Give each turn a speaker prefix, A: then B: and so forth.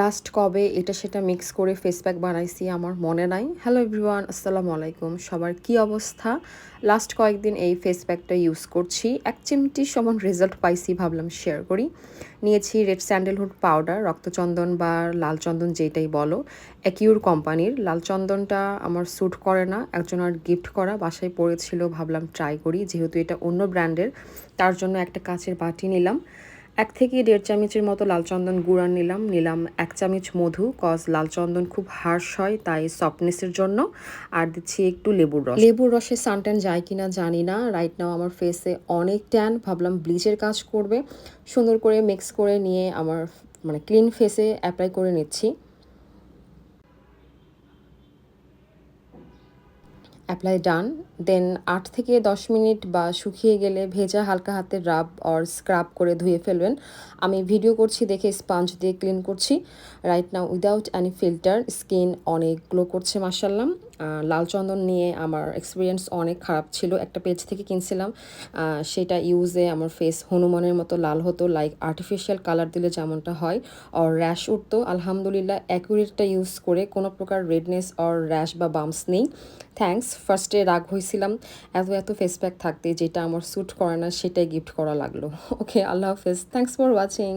A: Last কবে এটা সেটা মিক্স করে ফেস প্যাক বানাইছি আমার মনে নাই। হ্যালো এভরিওয়ান আসসালামু আলাইকুম। সবার কি অবস্থা? লাস্ট কয়েকদিন এই ফেস প্যাকটা ইউজ করছি। এক চিমটি সমান রেজাল্ট পাইছি ভাবলাম শেয়ার করি। নিয়েছি রেড স্যান্ডেলহুড পাউডার রক্তচন্দন বা লাল চন্দন যেটাই বলো। অ্যাকিউর কোম্পানির। লাল চন্দনটা আমার স্যুট করে না, একজন আর গিফট করা। বাসায় পড়েছিল, ভাবলাম ট্রাই করি। যেহেতু এটা অন্য ব্র্যান্ডের তার জন্য একটা কাচের বাটি নিলাম। এক থেকে দেড় চামচের মতো লাল চন্দন গুঁড়া নিলাম। নিলাম এক চামচ মধু কজ লাল চন্দন খুব হার্শ হয়, তাই সফটনেসের জন্য। আর দিচ্ছি একটু লেবুর রস। লেবুর রসে সানট্যান যায় কি না জানি না। রাইট নাও আমার ফেসে অনেক ট্যান ভাবলাম ব্লিচের কাজ করবে। সুন্দর করে মিক্স করে নিয়ে আমার মানে ক্লিন ফেসে অ্যাপ্লাই করে নিচ্ছি। অ্যাপ্লাই ডান দেন আট থেকে দশ মিনিট বা শুকিয়ে গেলে ভেজা হালকা হাতে রাব অর স্ক্রাব করে ধুয়ে ফেলবেন। আমি ভিডিও করছি, দেখে স্পাঞ্জ দিয়ে ক্লিন করছি। Right now without any filter skin অনেক গ্লো করছে মার্শাল্লাম লাল চন্দন নিয়ে আমার এক্সপিরিয়েন্স অনেক খারাপ ছিল। একটা পেজ থেকে কিনছিলাম সেটা ইউজে আমার ফেস হনুমানের মতো লাল হতো লাইক আর্টিফিশিয়াল কালার দিলে যেমনটা হয় অর র্যাশ উঠতো। আলহামদুলিল্লাহ অ্যাকুরেটটা ইউজ করে কোনো প্রকার রেডনেস অর র্যাশ বা বাম্পস নেই। থ্যাঙ্কস ফার্স্টে রাগ হয়েছিলাম, এত এত ফেস প্যাক থাকতে যেটা আমার স্যুট করে না, সেটাই গিফট করা লাগল। ওকে আল্লাহ হাফেজ। Thanks for watching